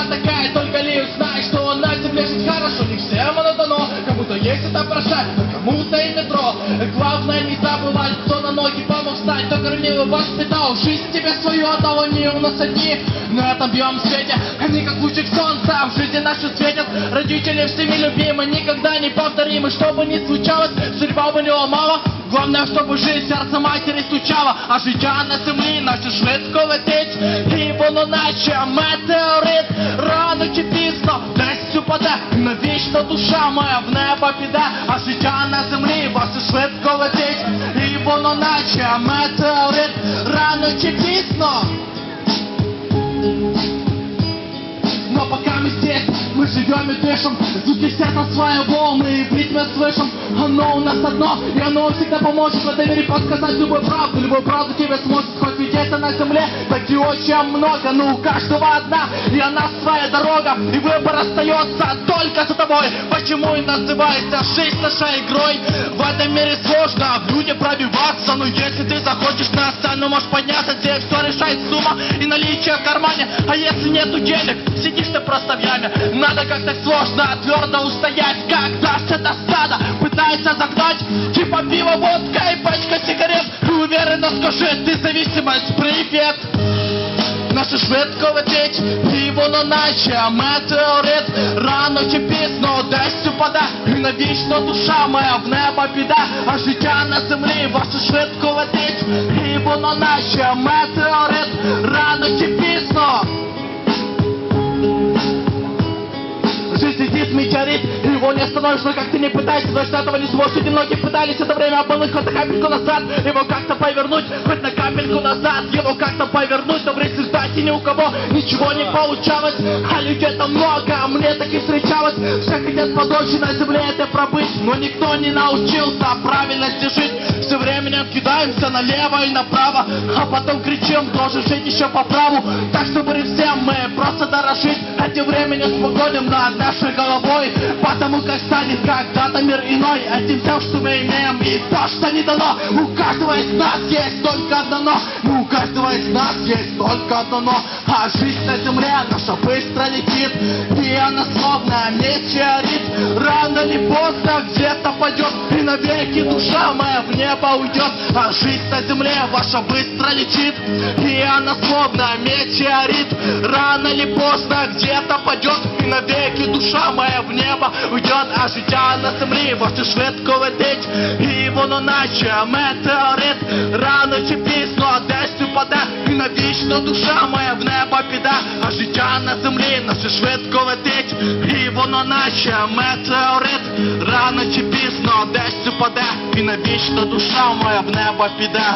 судьба такая, только лишь знай, что на земле жить хорошо, не всем оно дано. Кому-то есть это прощать, а кому-то и метро. Главное не забывать, кто на ноги помог встать, кто кормил и воспитал. Жизнь тебе свою отдал, они у нас одни. На этом белом свете, они как лучик солнца в жизни наши светят. Родители всеми любимы, никогда не повторимы. Что бы ни случалось, судьба бы не ломала. Главное, щоб жизнь серце матері стучало, а життя на землі наче швидко летить, і воно наче метеорит, рано чи пізно десь упаде, навічно душа моя в небо піде, а життя на землі ваше швидко летить, і воно наче метеорит, рано чи пізно. Мы живем и дышим. Звуки сердца своего в ритме слышим. Оно у нас одно, и оно всегда поможет В этой мире подсказать любую правду. Любую правду тебе сможет хоть видеться на земле. Так и очень много, но у каждого одна И она своя дорога, и выбор остается только за тобой. Почему и называется жизнь нашей игрой В этом мире сложно в люди пробиваться. Но если ты захочешь на сцену, можешь подняться Здесь все решает сумма. и наличие в кармане А если нету денег, сидишь ты просто в яме. Надо как-то сложно твердо устоять Когда ж это стадо пытается загнать. Типа пиво, водка и пачка сигарет. Уверенно скажи, ты зависимость, привет Наше швидко летить, і воно наче метеорит. Рано чи пізно десь упаде І навічно душа моя в небо піде. А життя на землі ваше швидко летить І воно наче метеорит. Рано чи пізно Здесь метеорит, его не остановишь, но как ты не пытайся, точно этого не сможешь. И многие пытались это время обмануть, хоть на капельку назад, его как-то повернуть, хоть на капельку назад, его как-то повернуть, но в результате ни у кого ничего не получалось, а людей там много, а мне так и встречалось, все хотят подольше на земле это пробыть, но никто не научился правильности жить, все временем кидаемся налево и направо, а потом кричим, должен жить еще по праву, так чтобы всем мы просто дорожить этим временем спокойным над нашей головой, потому как станет когда-то мир иной, этим тем, что мы имеем, и то, что не дано, у каждого из нас есть только одно, но у каждого из нас есть только одно, но а жизнь на земле наша быстро летит, и она словно метеорит, рано или поздно где-то пойдет, и навеки душа моя в небо уйдет, а жизнь на земле ваша быстро летит, и она словно метеорит, рано или поздно где-то падет, і навеки душа моя в небо уйдет, а життя на землі ваше швидко летить, і воно наче метеорит, рано чи пізно десь упаде, і навічно душа моя в небо піде, а життя на землі наше швидко летить, і воно наче метеорит, рано чи пізно десь упаде, і навічно душа моя в небо піде.